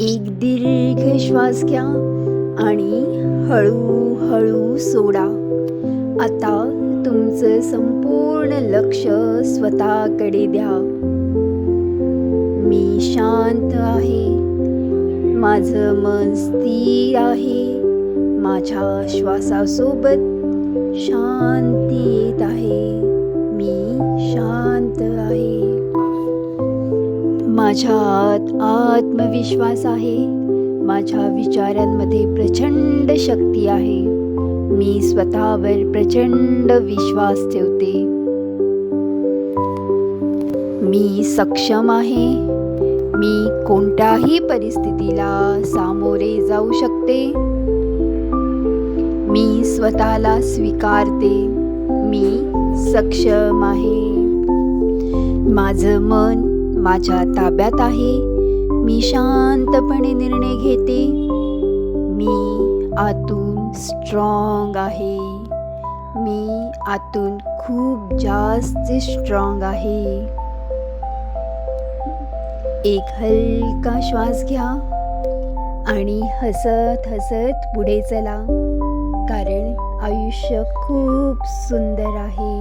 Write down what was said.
एक दीर्घ श्वास घ्या आणि हळूहळू सोडा. आता तुमचं संपूर्ण लक्ष स्वतःकडे द्या. मी शांत आहे. माझं मन स्थिर आहे. माझ्या श्वासासोबत शांती येत आहे. माझ्यात आत्मविश्वास आहे. माझ्या विचारांमध्ये प्रचंड शक्ती आहे. मी स्वतःवर प्रचंड विश्वास ठेवते. मी सक्षम आहे. मी कोणत्याही परिस्थितीला सामोरे जाऊ शकते. मी स्वतःला स्वीकारते. मी सक्षम आहे. माझं मन माझ्या ताब्यात आहे. मी शांतपणे निर्णय घेते. मी आतून स्ट्रॉंग आहे. मी आतून खूप जास्त स्ट्रॉंग आहे. एक हलका श्वास घ्या आणि हसत हसत पुढे चला. कारण आयुष्य खूप सुंदर आहे.